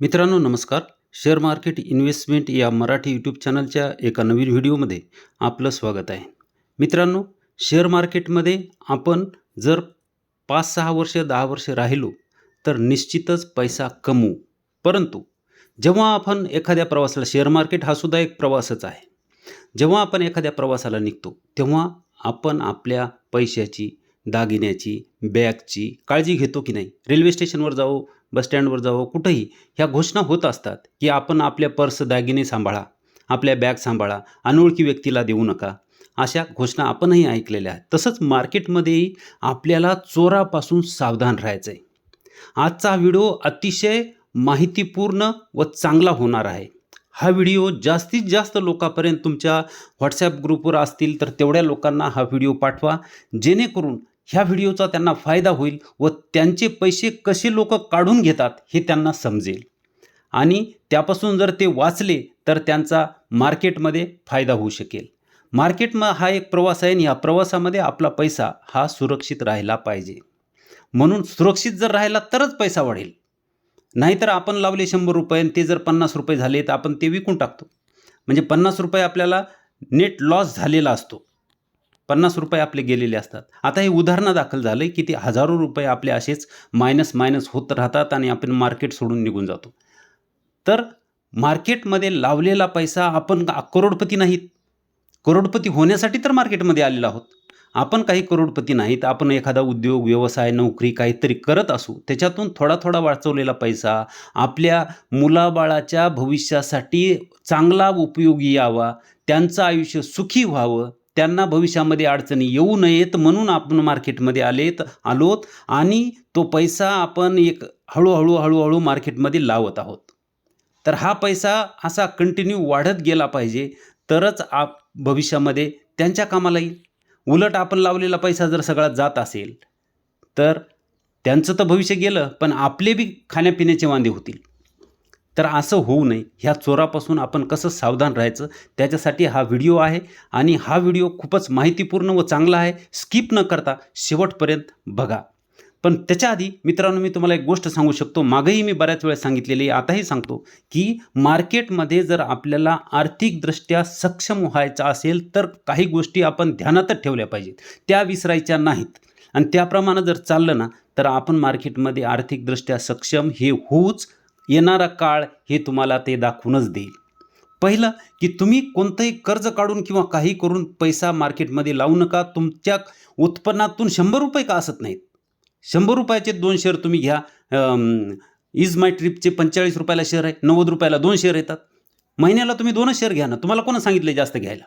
मित्रांनो नमस्कार. Share market investment या मराठी यूट्यूब चॅनलच्या एका नवीन व्हिडिओमध्ये आपलं स्वागत आहे. मित्रांनो शेअर मार्केटमध्ये आपण जर पाच सहा वर्ष दहा वर्ष राहिलो तर निश्चितच पैसा कमवू. परंतु जेव्हा आपण एखाद्या प्रवासाला शेअर मार्केट हा सुद्धा एक प्रवासच आहे. जेव्हा आपण एखाद्या प्रवासाला निघतो तेव्हा आपण आपल्या पैशाची दागिन्याची बॅगची काळजी घेतो की नाही? रेल्वे स्टेशनवर जाऊ बस स्टँडवर जावं कुठंही. ह्या घोषणा होत असतात की आपण आपल्या पर्स दागिने सांभाळा आपल्या बॅग सांभाळा अनोळखी व्यक्तीला देऊ नका. अशा घोषणा आपणही ऐकलेल्या आहेत. तसंच मार्केटमध्येही आपल्याला चोरापासून सावधान राहायचं आहे आजचा व्हिडिओ अतिशय माहितीपूर्ण व चांगला होणार आहे. हा व्हिडिओ जास्तीत जास्त लोकांपर्यंत तुमच्या व्हॉट्सॲप ग्रुपवर असतील तर तेवढ्या लोकांना हा व्हिडिओ पाठवा. जेणेकरून ह्या व्हिडिओचा त्यांना फायदा होईल व त्यांचे पैसे कसे लोक काढून घेतात हे त्यांना समजेल. आणि त्यापासून जर ते वाचले तर त्यांचा मार्केटमध्ये फायदा होऊ शकेल. मार्केट म हा एक प्रवास आहे आणि ह्या प्रवासामध्ये आपला पैसा हा सुरक्षित राहिला पाहिजे. म्हणून सुरक्षित जर राहिला तरच पैसा वाढेल. नाहीतर आपण लावले शंभर रुपये आणि ते जर पन्नास रुपये झाले तर आपण ते विकून टाकतो. म्हणजे पन्नास रुपये आपल्याला नेट लॉस झालेला असतो. पन्नास रुपये आपले गेलेले असतात. आता हे उदाहरणं दाखल झालं की ते हजारो रुपये आपले असेच मायनस मायनस होत राहतात आणि आपण मार्केट सोडून निघून जातो. तर मार्केटमध्ये लावलेला पैसा आपण करोडपती नाहीत? करोडपती होण्यासाठी तर मार्केटमध्ये आलेलो आहोत. आपण काही करोडपती नाहीत. आपण एखादा उद्योग व्यवसाय नोकरी काहीतरी करत असू. त्याच्यातून थोडा थोडा वाचवलेला पैसा आपल्या मुलाबाळाच्या भविष्यासाठी चांगला उपयोगी यावा. त्यांचं आयुष्य सुखी व्हावं. त्यांना भविष्यामध्ये अडचणी येऊ नयेत म्हणून आपण मार्केटमध्ये आलेत आलोत आणि तो पैसा आपण एक हळूहळू हळूहळू मार्केटमध्ये लावत आहोत. तर हा पैसा असा कंटिन्यू वाढत गेला पाहिजे तरच आप भविष्यामध्ये त्यांच्या कामाला येईल. उलट आपण लावलेला पैसा जर सगळा जात असेल तर त्यांचं तर भविष्य गेलं पण आपले बी खाण्यापिण्याचे वांदे होतील. तर असं होऊ नये. ह्या चोरापासून आपण कसं सावधान राहायचं? त्याच्यासाठी हा व्हिडिओ आहे आणि हा व्हिडिओ खूपच माहितीपूर्ण व चांगला आहे. स्किप न करता शेवटपर्यंत बघा. पण त्याच्या आधी मित्रांनो मी तुम्हाला एक गोष्ट सांगू शकतो. मागेही मी बऱ्याच वेळा सांगितलेली आताही सांगतो की मार्केटमध्ये जर आपल्याला आर्थिकदृष्ट्या सक्षम व्हायचं असेल तर काही गोष्टी आपण ध्यानातच ठेवल्या पाहिजेत. त्या विसरायच्या नाहीत. आणि त्याप्रमाणे जर चाललं ना तर आपण मार्केटमध्ये आर्थिकदृष्ट्या सक्षम हे होऊच येणारा काळ हे तुम्हाला ते दाखवूनच देईल. पहिलं की तुम्ही कोणतंही कर्ज काढून किंवा काही करून पैसा मार्केटमध्ये लावू नका. तुमच्या उत्पन्नातून शंभर रुपये का असत नाहीत? शंभर रुपयाचे दोन शेअर तुम्ही घ्या. इज माय ट्रिपचे पंचेचाळीस रुपयाला शेअर आहे नव्वद रुपयाला दोन शेअर येतात. महिन्याला तुम्ही दोनच शेअर घ्या ना. तुम्हाला कोणा सांगितले जास्त घ्यायला?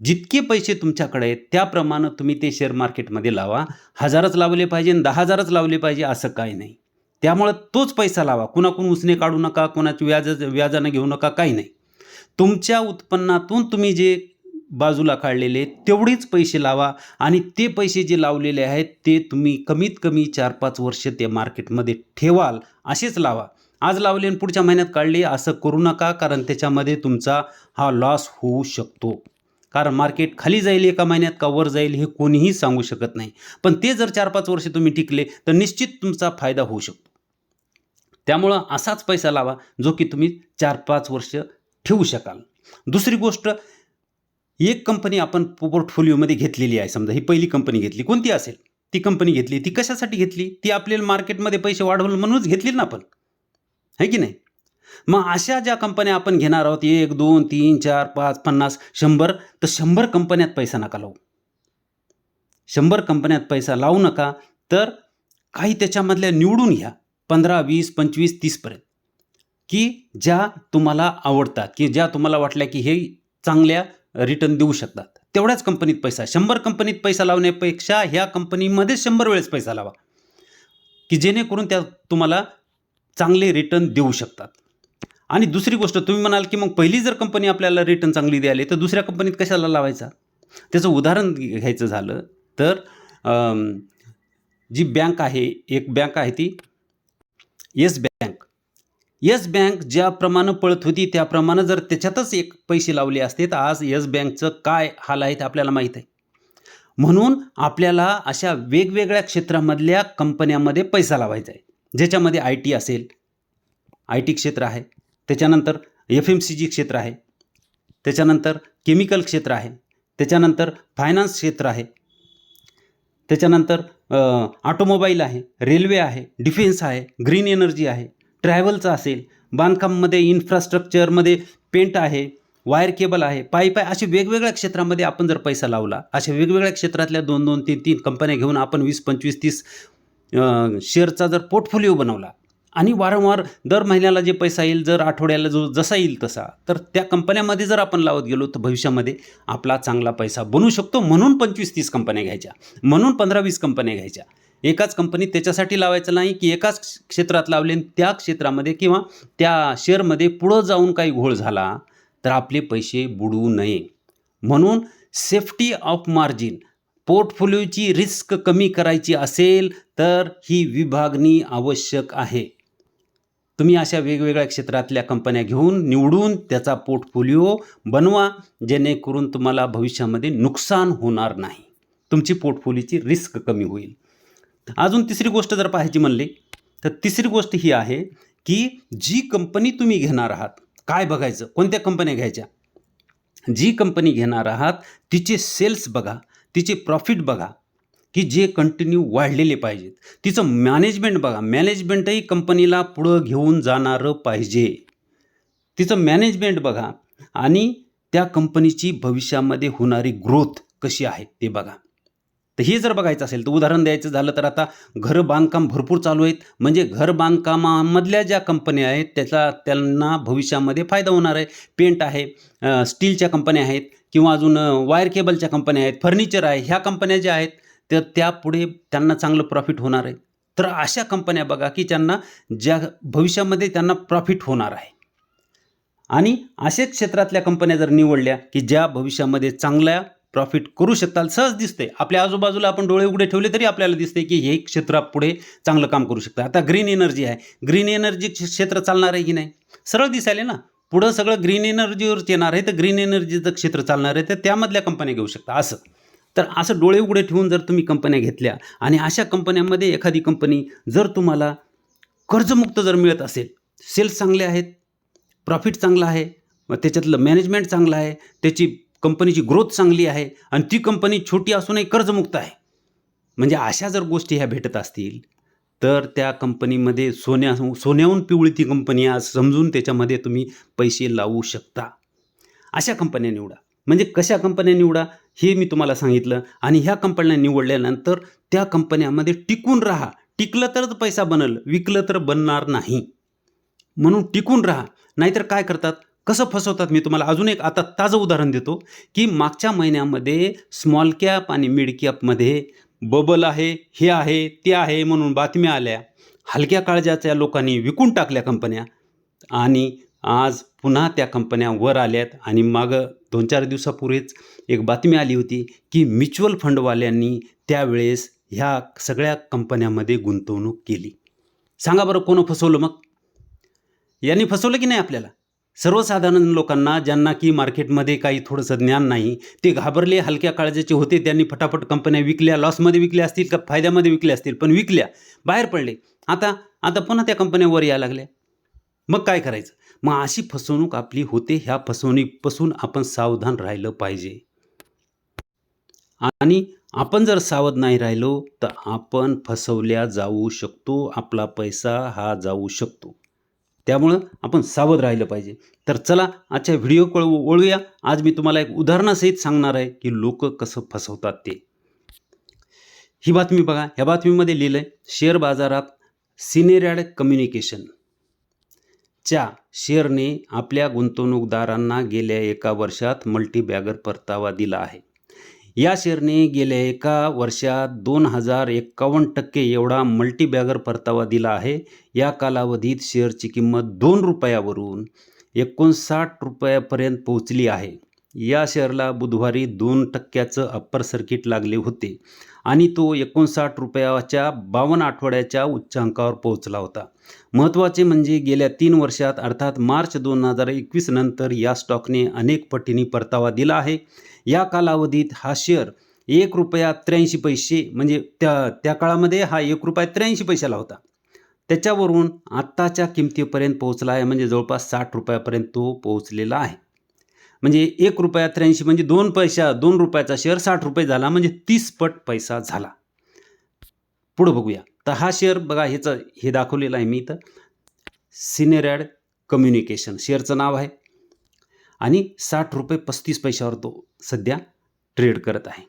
जितके पैसे तुमच्याकडे आहेत त्याप्रमाणे तुम्ही ते शेअर मार्केटमध्ये लावा. हजारच लावले पाहिजे दहा हजारच लावले पाहिजे असं काही नाही. त्यामुळं तोच पैसा लावा. कुणाकडून उसने काढू नका कोणाची व्याज व्याजानं घेऊ नका काही नाही. तुमच्या उत्पन्नातून तुम्ही जे बाजूला काढलेले तेवढेच पैसे लावा आणि ते पैसे जे लावलेले आहेत ते तुम्ही कमीत कमी चार पाच वर्ष ते मार्केटमध्ये ठेवाल असेच लावा. आज लावले आणि पुढच्या महिन्यात काढले असं करू नका कारण त्याच्यामध्ये तुमचा हा लॉस होऊ शकतो. कारण मार्केट खाली जाईल एका महिन्यात का वर जाईल हे कोणीही सांगू शकत नाही. पण ते जर चार पाच वर्ष तुम्ही टिकले तर निश्चित तुमचा फायदा होऊ शकतो. त्यामुळं असाच पैसा लावा जो की तुम्ही चार पाच वर्ष ठेवू शकाल. दुसरी गोष्ट एक कंपनी आपण पोर्टफोलिओमध्ये घेतलेली आहे समजा ही पहिली कंपनी घेतली कोणती असेल? ती कंपनी घेतली ती कशासाठी घेतली? ती आपल्याला मार्केटमध्ये पैसे वाढवलं म्हणूनच घेतली ना आपण. आहे की नाही? मग अशा ज्या कंपन्या आपण घेणार आहोत एक दोन तीन चार पाच पन्नास शंभर तर शंभर कंपन्यात पैसा नका लावू. शंभर कंपन्यात पैसा लावू नका तर काही त्याच्यामधल्या निवडून घ्या. पंधरा वीस पंचवीस तीसपर्यंत की ज्या तुम्हाला आवडतात की ज्या तुम्हाला वाटल्या की हे चांगल्या रिटर्न देऊ शकतात. तेवढ्याच कंपनीत पैसा शंभर कंपनीत पैसा लावण्यापेक्षा ह्या कंपनीमध्ये शंभर वेळेस पैसा लावा. की जेणेकरून त्या तुम्हाला चांगले रिटर्न देऊ शकतात. आणि दुसरी गोष्ट तुम्ही म्हणाल की मग पहिली जर कंपनी आपल्याला रिटर्न चांगली द्यायला तर दुसऱ्या कंपनीत कशाला लावायचा? त्याचं उदाहरण घ्यायचं झालं तर जी बँक आहे एक बँक आहे ती येस बँक. येस बँक ज्याप्रमाणे पळत होती त्याप्रमाणे जर त्याच्यातच एक पैसे लावले असते तर आज येस बँकचं काय हाल आहे ते आपल्याला माहीत आहे. म्हणून आपल्याला अशा वेगवेगळ्या क्षेत्रामधल्या कंपन्यामध्ये पैसा लावायचा आहे. ज्याच्यामध्ये आय टी असेल आय टी क्षेत्र आहे त्याच्यानंतर एफ एम सी जी क्षेत्र आहे त्याच्यानंतर केमिकल क्षेत्र आहे त्याच्यानंतर फायनान्स क्षेत्र आहे त्याच्यानंतर ऑटोमोबाईल आहे रेल्वे आहे डिफेन्स आहे ग्रीन एनर्जी आहे ट्रॅव्हलचं असेल बांधकाममध्ये इन्फ्रास्ट्रक्चरमध्ये पेंट आहे वायर केबल आहे पाईप आहे असे वेगवेगळ्या क्षेत्रामध्ये आपण जर पैसा लावला अशा वेगवेगळ्या क्षेत्रातल्या दोन दोन तीन तीन कंपन्या घेऊन आपण वीस पंचवीस तीस शेअरचा जर पोर्टफोलिओ बनवला आणि वारंवार दर महिन्याला जे पैसा येईल जर आठवड्याला जो जसा येईल तसा तर त्या कंपन्यामध्ये जर आपण लावत गेलो तर भविष्यामध्ये आपला चांगला पैसा बनू शकतो. म्हणून पंचवीस तीस कंपन्या घ्यायच्या. म्हणून पंधरा वीस कंपन्या घ्यायच्या. एकाच कंपनीत त्याच्यासाठी लावायचं नाही की एकाच क्षेत्रात लावले आणि त्या क्षेत्रामध्ये किंवा त्या शेअरमध्ये पुढं जाऊन काही घोळ झाला तर आपले पैसे बुडवू नये. म्हणून सेफ्टी ऑफ मार्जिन पोर्टफोलिओची रिस्क कमी करायची असेल तर ही विभागणी आवश्यक आहे. तुम्ही अशा वेगवेगळ्या क्षेत्रातल्या कंपन्या घेऊन निवडून त्याचा पोर्टफोलिओ बनवा जेणेकरून तुम्हाला भविष्यामध्ये नुकसान होणार नाही. तुमची पोर्टफोलिओची रिस्क कमी होईल. अजून तिसरी गोष्ट जर पाहायची म्हणली तर तिसरी गोष्ट ही आहे की जी कंपनी तुम्ही घेणार आहात काय बघायचं? कोणत्या कंपन्या घ्यायच्या? जी कंपनी घेणार आहात तिचे सेल्स बघा तिचे प्रॉफिट बघा. की जे कंटिन्यू वाढलेले पाहिजेत. तिचं मॅनेजमेंट बघा मॅनेजमेंटही कंपनीला पुढं घेऊन जाणारं पाहिजे. तिचं मॅनेजमेंट बघा आणि त्या कंपनीची भविष्यामध्ये होणारी ग्रोथ कशी आहे ते बघा. तर हे जर बघायचं असेल तर उदाहरण द्यायचं झालं तर आता घर बांधकाम भरपूर चालू आहेत. म्हणजे घर बांधकामामधल्या ज्या कंपन्या आहेत त्याचा त्यांना भविष्यामध्ये फायदा होणार आहे. पेंट आहे स्टीलच्या कंपन्या आहेत किंवा अजून वायर केबलच्या कंपन्या आहेत फर्निचर आहे ह्या कंपन्या ज्या आहेत तर त्यापुढे त्यांना चांगलं प्रॉफिट होणार आहे. तर अशा कंपन्या बघा की त्यांना ज्या भविष्यामध्ये त्यांना प्रॉफिट होणार आहे. आणि अशा क्षेत्रातल्या कंपन्या जर निवडल्या की ज्या भविष्यामध्ये चांगल्या प्रॉफिट करू शकताल सहज दिसते आपल्या आजूबाजूला आपण डोळे उघडे ठेवले तरी आपल्याला दिसते की हे क्षेत्र पुढे चांगलं काम करू शकतं आता ग्रीन एनर्जी आहे. ग्रीन एनर्जी क्षेत्र चालणार आहे की नाही? सरळ दिसायले ना. पुढं सगळं ग्रीन एनर्जीवरच येणार आहे. तर ग्रीन एनर्जीचं क्षेत्र चालणार आहे. तर त्यामधल्या कंपन्या घेऊ शकता. असं. तर असं डोळे उघडे ठेवून जर तुम्ही कंपन्या घेतल्या आणि अशा कंपन्यांमध्ये एखादी कंपनी जर तुम्हाला कर्जमुक्त जर मिळत असेल सेल्स चांगले आहेत प्रॉफिट चांगलं आहे त्याच्यातलं मॅनेजमेंट चांगलं आहे त्याची कंपनीची ग्रोथ चांगली आहे आणि ती कंपनी छोटी असूनही कर्जमुक्त आहे. म्हणजे अशा जर गोष्टी ह्या भेटत असतील तर त्या कंपनीमध्ये सोन्या सोन्याहून पिवळी ती कंपनी आज समजून त्याच्यामध्ये तुम्ही पैसे लावू शकता. अशा कंपन्या निवडा. म्हणजे कशा कंपन्या निवडा हे मी तुम्हाला सांगितलं. आणि ह्या कंपन्या निवडल्यानंतर त्या कंपन्यामध्ये टिकून राहा. टिकलं तरच पैसा बनल विकलं तर बनणार नाही. म्हणून टिकून राहा. नाहीतर काय करतात? कसं फसवतात मी तुम्हाला? अजून एक आता ताजं उदाहरण देतो की मागच्या महिन्यामध्ये स्मॉल कॅप आणि मिड कॅपमध्ये बबल आहे हे आहे ते आहे म्हणून बातम्या आल्या. हलक्या काळजाच्या लोकांनी विकून टाकल्या कंपन्या. आणि आज पुन्हा त्या कंपन्या वर आल्यात आणि मागं दोन चार दिवसापूर्वीच एक बातमी आली होती की म्युच्युअल फंडवाल्यांनी त्यावेळेस ह्या सगळ्या कंपन्यामध्ये गुंतवणूक केली. सांगा बरं कोण फसवलं मग? यांनी फसवलं की नाही आपल्याला? सर्वसाधारण लोकांना ज्यांना की मार्केटमध्ये काही थोडंसं ज्ञान नाही ते घाबरले हलक्या काळजाचे होते त्यांनी फटाफट कंपन्या विकल्या लॉसमध्ये विकल्या असतील का फायद्यामध्ये विकल्या असतील पण विकल्या बाहेर पडले. आता आता पुन्हा त्या कंपन्या वर यायला लागल्या. मग काय करायचं? मग अशी फसवणूक आपली होते ह्या फसवणुकीपासून आपण सावधान राहिलं पाहिजे. आणि आपण जर सावध नाही राहिलो तर आपण फसवल्या जाऊ शकतो आपला पैसा हा जाऊ शकतो. त्यामुळं आपण सावध राहिलं पाहिजे. तर चला आजच्या व्हिडिओ कळ ओळूया आज मी तुम्हाला एक उदाहरणासहित सांगणार आहे की लोक कसं फसवतात ते. ही बातमी बघा. ह्या बातमीमध्ये लिहिलं आहे शेअर बाजारात सिनेरॅड कम्युनिकेशन. च्या शेअरने आपल्या गुंतवणूकदारांना गेल्या एका वर्षात मल्टीबॅगर परतावा दिला आहे. या शेअरने गेल्या एका वर्षात दोन हजार एक्कावन्न टक्के एवढा मल्टीबॅगर परतावा दिला आहे. या कालावधीत शेअरची किंमत दोन रुपयावरून एकोणसाठ रुपयापर्यंत पोहोचली आहे. या शेअरला बुधवारी दोन टक्क्याचं अप्पर सर्किट लागले होते. आणि तो एकोणसाठ रुपयाच्या बावन्न आठवड्याच्या उच्चांकावर पोहोचला होता. महत्त्वाचे म्हणजे गेल्या तीन वर्षात अर्थात मार्च दोन हजार एकवीस नंतर या स्टॉकने अनेक पटींनी परतावा दिला आहे. या कालावधीत हा शेअर एक रुपया त्र्याऐंशी पैसे म्हणजे त्या त्या काळामध्ये हा एक रुपया त्र्याऐंशी पैशाला होता. त्याच्यावरून आत्ताच्या किमतीपर्यंत पोहोचला आहे म्हणजे जवळपास साठ रुपयापर्यंत तो पोहोचलेला आहे. म्हणजे एक रुपया त्र्याऐंशी म्हणजे दोन पैसा दोन रुपयाचा शेअर साठ रुपये झाला म्हणजे तीस पट पैसा झाला. पुढं बघूया. तर हा शेअर बघा ह्याचं हे दाखवलेलं आहे मी इथं. सिनेरॅड कम्युनिकेशन शेअरचं नाव आहे. आणि साठ रुपये पस्तीस पैशावर तो सध्या ट्रेड करत आहे.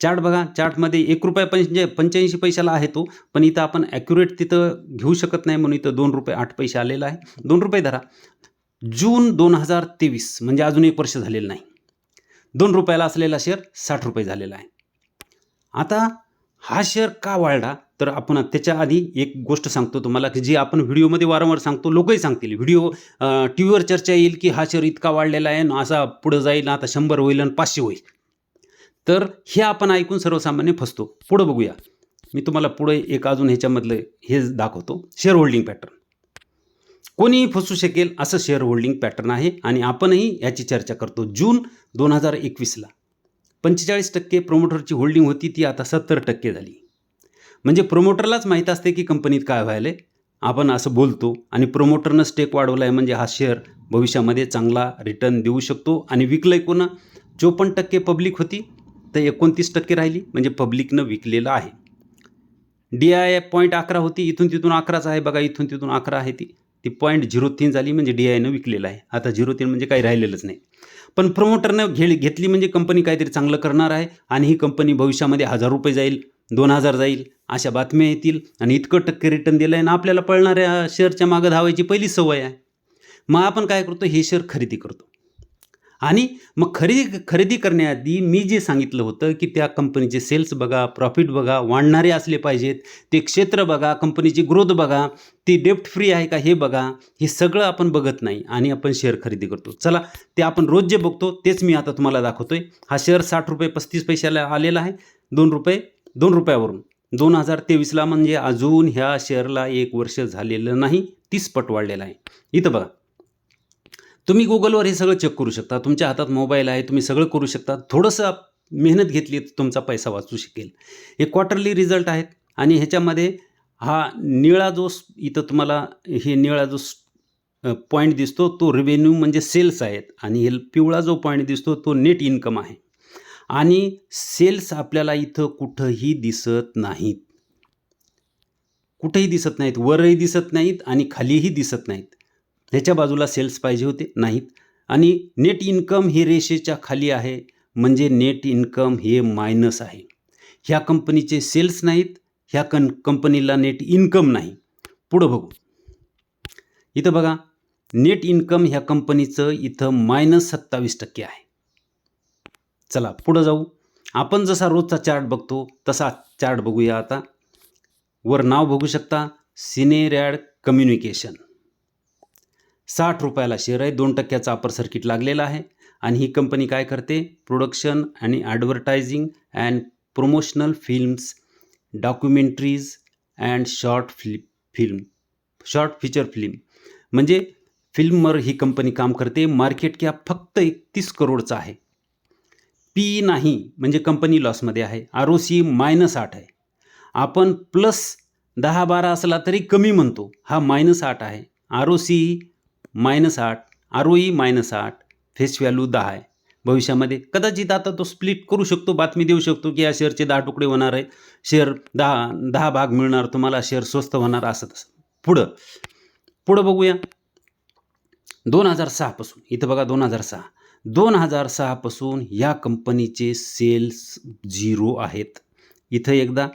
चार्ट बघा चार्टमध्ये एक रुपये पंचे पंच्याऐंशी पैशाला आहे तो पण इथं आपण ॲक्युरेट तिथं घेऊ शकत नाही म्हणून इथं दोन रुपये आठ पैसे आलेला आहे. दोन रुपये धरा. जून दोन हजार तेवीस म्हणजे अजून एक वर्ष झालेलं नाही. दोन रुपयाला असलेला शेअर साठ रुपये झालेला आहे. आता हा शेअर का वाढला? तर आपण त्याच्या आधी एक गोष्ट सांगतो तुम्हाला की जी आपण व्हिडिओमध्ये वारंवार सांगतो लोकही सांगतील. व्हिडिओ टी व्हीवर चर्चा येईल की हा शेअर इतका वाढलेला आहे ना असा पुढं जाईल आता शंभर होईल आणि पाचशे होईल. तर हे आपण ऐकून सर्वसामान्य फसतो. पुढं बघूया. मी तुम्हाला पुढे एक अजून ह्याच्यामधलं हे दाखवतो. शेअर होल्डिंग पॅटर्न कोणीही फसू शकेल असं शेअर होल्डिंग पॅटर्न आहे आणि आपणही याची चर्चा करतो. जून दोन हजार एकवीसला. पंचेचाळीस टक्के प्रोमोटरची होल्डिंग होती ती आता सत्तर टक्के झाली. म्हणजे प्रोमोटरलाच माहीत असते की कंपनीत काय व्हायलं आहे आपण असं बोलतो आणि प्रोमोटरनं स्टेक वाढवला आहे म्हणजे हा शेअर भविष्यामध्ये चांगला रिटर्न देऊ शकतो आणि विकलं आहे कोणा? चोपन्न टक्के पब्लिक होती तर एकोणतीस टक्के राहिली. म्हणजे पब्लिकनं विकलेलं आहे. डी आय पॉईंट अकरा होती इथून तिथून अकराच आहे बघा इथून तिथून अकरा आहे ती. ती पॉईंट झिरो तीन झाली म्हणजे डी आयनं विकलेलं आहे. आता झिरो तीन म्हणजे काही राहिलेलंच नाही. पण प्रमोटरनं घे घेतली म्हणजे कंपनी काहीतरी चांगलं करणार आहे आणि ही कंपनी भविष्यामध्ये हजार रुपये जाईल दोन हजार जाईल अशा बातम्या येतील आणि इतकं टक्के रिटर्न दिलं आहे आणि आपल्याला पळणाऱ्या शेअरच्या मागं धावायची पहिली सवय आहे. मग आपण काय करतो? हे शेअर खरेदी करतो. आणि मग खरेदी खरेदी करण्याआधी मी जे सांगितलं होतं की त्या कंपनीचे सेल्स बघा प्रॉफिट बघा वाढणारे असले पाहिजेत. ते क्षेत्र बघा कंपनीची ग्रोथ बघा ती डेप्ट फ्री आहे का हे बघा हे सगळं आपण बघत नाही आणि आपण शेअर खरेदी करतो. चला ते आपण रोज जे बघतो तेच मी आता तुम्हाला दाखवतोय. हा शेअर साठ रुपये पस्तीस पैशाला आलेला आहे. दोन रुपये दोन रुपयावरून. दोन हजार तेवीसला म्हणजे अजून ह्या शेअरला एक वर्ष झालेलं नाही तीस पट वाढलेला आहे. इथं बघा. तुम्ही गुगलवर हे सगळं चेक करू शकता. तुमच्या हातात मोबाईल आहे तुम्ही सगळं करू शकता. थोडंसं मेहनत घेतली तर तुमचा पैसा वाचू शकेल. हे क्वार्टरली रिझल्ट आहेत आणि ह्याच्यामध्ये हा निळा जो इथं तुम्हाला हे निळा जो पॉईंट दिसतो तो रेव्हेन्यू म्हणजे सेल्स आहेत आणि हे पिवळा जो पॉईंट दिसतो तो नेट इन्कम आहे. आणि सेल्स आपल्याला इथं कुठंही दिसत नाहीत. कुठेही दिसत नाहीत वरही दिसत नाहीत आणि खालीही दिसत नाहीत. ह्याच्या बाजूला सेल्स पाहिजे होते नाहीत. आणि नेट इन्कम हे रेषेच्या खाली आहे म्हणजे नेट इन्कम हे मायनस आहे. ह्या कंपनीचे सेल्स नाहीत ह्या कन कंपनीला नेट इन्कम नाही. पुढं बघू. इथं बघा नेट इन्कम ह्या कंपनीचं इथं मायनस सत्तावीस टक्के आहे. चला पुढं जाऊ. आपण जसा रोजचा चार्ट बघतो तसा चार्ट बघूया आता. वर नाव बघू शकता सिनेरॅड कम्युनिकेशन साठ रुपयाला शेअर आहे. दोन टक्क्याचा अपर सर्किट लागलेला आहे. आणि ही कंपनी काय करते? प्रोडक्शन आणि advertising and promotional films documentaries and short film film short feature film म्हणजे फिल्मवर ही कंपनी काम करते. मार्केट कॅप फक्त एकतीस करोडचा आहे. पी नाही म्हणजे कंपनी लॉसमध्ये आहे. आर ओ सी मायनस आठ आहे. आपण प्लस दहा बारा असला तरी कमी म्हणतो. हा मायनस आठ आहे. आर ओ सी मायनस आठ आर ओ ई मायनस आठ फेस व्हॅल्यू दहा आहे. भविष्यामध्ये कदाचित आता तो स्प्लिट करू शकतो बातमी देऊ शकतो की या शेअरचे दहा तुकडे होणार आहे. शेअर दहा दहा भाग मिळणार तुम्हाला शेअर स्वस्त होणार असं तसं. पुढं पुढं बघूया. दोन हजार सहापासून इथं बघा दोन हजार सहा. दोन हजार सहापासून या कंपनीचे सेल्स झिरो आहेत. इथं एकदा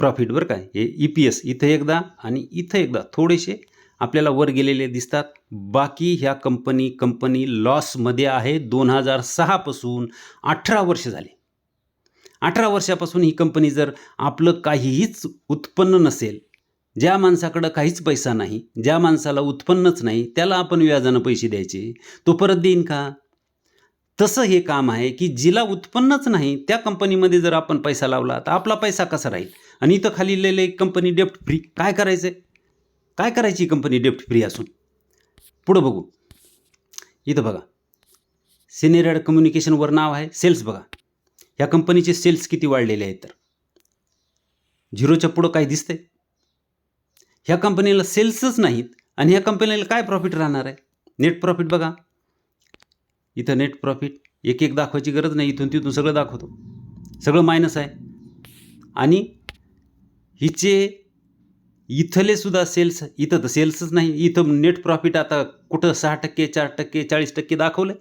प्रॉफिट बरं काय हे ई पी एस इथं एकदा आणि इथं एकदा थोडेसे आपल्याला वर गेलेले दिसतात. बाकी ह्या कंपनी कंपनी लॉसमध्ये आहे. दोन हजार सहापासून अठरा वर्ष झाले. अठरा वर्षापासून ही कंपनी जर आपलं काहीहीच उत्पन्न नसेल ज्या माणसाकडं काहीच पैसा नाही ज्या माणसाला उत्पन्नच नाही त्याला आपण व्याजानं पैसे द्यायचे तो परत देईन का? तसं हे काम आहे की जिला उत्पन्नच नाही त्या कंपनीमध्ये जर आपण पैसा लावला तर आपला पैसा कसा राहील? आणि इथं खाली लिहिलं कंपनी डेप्ट फ्री काय करायचं आहे काय करायची ही कंपनी डेप्ट फ्री असून? पुढं बघू. इथं बघा. सिनेरॅड कम्युनिकेशनवर नाव आहे. सेल्स बघा. ह्या कंपनीचे सेल्स किती वाढलेले आहेत तर? झिरोच्या पुढं काय दिसतंय? ह्या कंपनीला सेल्सच नाहीत आणि ह्या कंपनीला काय प्रॉफिट राहणार आहे? नेट प्रॉफिट बघा. इथं नेट प्रॉफिट एक एक दाखवायची गरज नाही. इथून तिथून सगळं दाखवतो. सगळं मायनस आहे. आणि हिचे इथले सुद्धा सेल्स इथं तर सेल्सच नाही इथं नेट प्रॉफिट आता कुठं सहा टक्के चार टक्के चाळीस टक्के दाखवलं.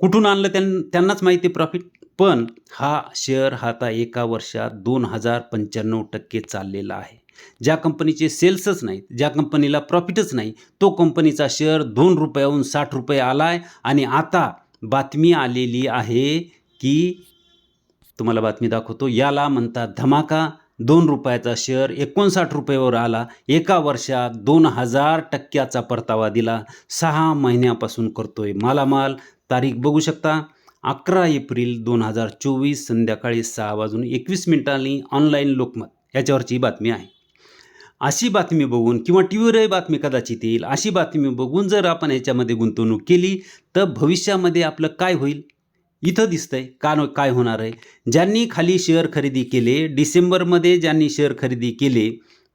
कुठून आणलं त्यां त्यांनाच माहिती प्रॉफिट पण हा शेअर हा आता एका वर्षात दोन हजार पंच्याण्णव टक्के चाललेला आहे. ज्या कंपनीचे सेल्सच नाहीत ज्या कंपनीला प्रॉफिटच नाही तो कंपनीचा शेअर दोन रुपयाहून साठ रुपये आला आहे आणि आता बातमी आलेली आहे की तुम्हाला बातमी दाखवतो याला म्हणतात धमाका. दोन रुपयाचा शेअर एकोणसाठ रुपयावर आला. एका वर्षात दोन हजार टक्क्याचा परतावा दिला. सहा महिन्यापासून करतोय मालामाल. तारीख बघू शकता. अकरा एप्रिल दोन हजार चोवीस संध्याकाळी सहा वाजून एकवीस मिनिटांनी ऑनलाईन लोकमत. याच्यावरची बातमी आहे. अशी बातमी बघून किंवा टी व्हीवरही बातमी कदाचित येईल अशी बातमी बघून जर आपण याच्यामध्ये गुंतवणूक केली तर भविष्यामध्ये आपलं काय होईल? इथं दिसतंय का काय होणार आहे. ज्यांनी खाली शेअर खरेदी केले डिसेंबरमध्ये ज्यांनी शेअर खरेदी केले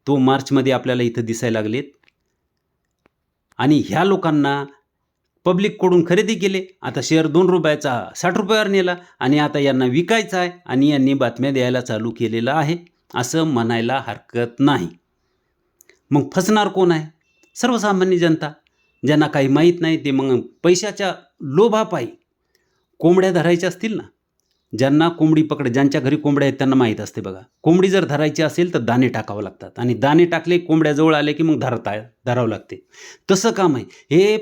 तो मार्चमध्ये आपल्याला इथं दिसायला लागलेत. आणि ह्या लोकांना पब्लिककडून खरेदी केले. आता शेअर दोन रुपयाचा साठ रुपयावर नेला. आणि आता यांना विकायचा आहे आणि यांनी बातम्या द्यायला चालू केलेलं आहे. असं म्हणायला हरकत नाही. मग फसणार कोण आहे? सर्वसामान्य जनता. ज्यांना काही माहीत नाही ते मग पैशाच्या लोभापायी कोंबड्या धरायच्या असतील ना ज्यांना कोंबडी पकड ज्यांच्या घरी कोंबड्या आहेत त्यांना माहीत असते बघा. कोंबडी जर धरायची असेल तर दाणे टाकावं लागतात आणि दाणे टाकले कोंबड्याजवळ आले की मग धरता धरावं लागते. तसं काम आहे. हे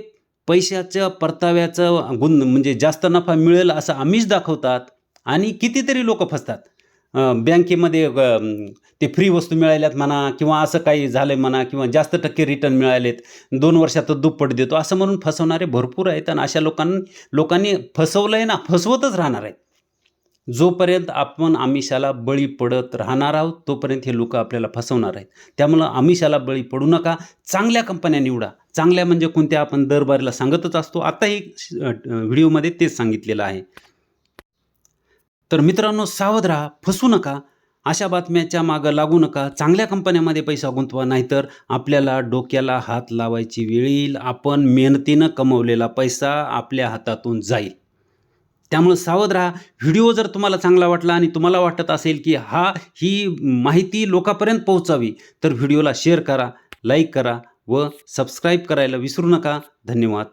पैशाचं परताव्याचं गुण म्हणजे जास्त नफा मिळेल असं आम्हीच दाखवतात आणि कितीतरी लोक फसतात. बँकेमध्ये ते फ्री वस्तू मिळाल्यात म्हणा किंवा असं काही झालं आहे म्हणा किंवा जास्त टक्के रिटर्न मिळालेत दोन वर्षात दुप्पट देतो असं म्हणून फसवणारे भरपूर आहेत आणि अशा लोकांनी लोकांनी फसवलं आहे ना फसवतच राहणार आहेत. जोपर्यंत आपण आमिषाला बळी पडत राहणार आहोत तोपर्यंत हे लोक आपल्याला फसवणार आहेत. त्यामुळं आमिषाला बळी पडू नका चांगल्या कंपन्या निवडा. चांगल्या म्हणजे कोणत्या आपण दरबारीला सांगतच असतो. आताही व्हिडिओमध्ये तेच सांगितलेलं आहे. तर मित्रांनो सावध राहा फसू नका. अशा बातम्याच्या मागं लागू नका. चांगल्या कंपन्यामध्ये पैसा गुंतवा नाहीतर आपल्याला डोक्याला हात लावायची वेळ येईल. आपण मेहनतीनं कमवलेला पैसा आपल्या हातातून जाईल. त्यामुळं सावध राहा. व्हिडिओ जर तुम्हाला चांगला वाटला आणि तुम्हाला वाटत असेल की हा ही माहिती लोकांपर्यंत पोहोचावी तर व्हिडिओला शेअर करा लाईक करा व सबस्क्राईब करायला विसरू नका. धन्यवाद.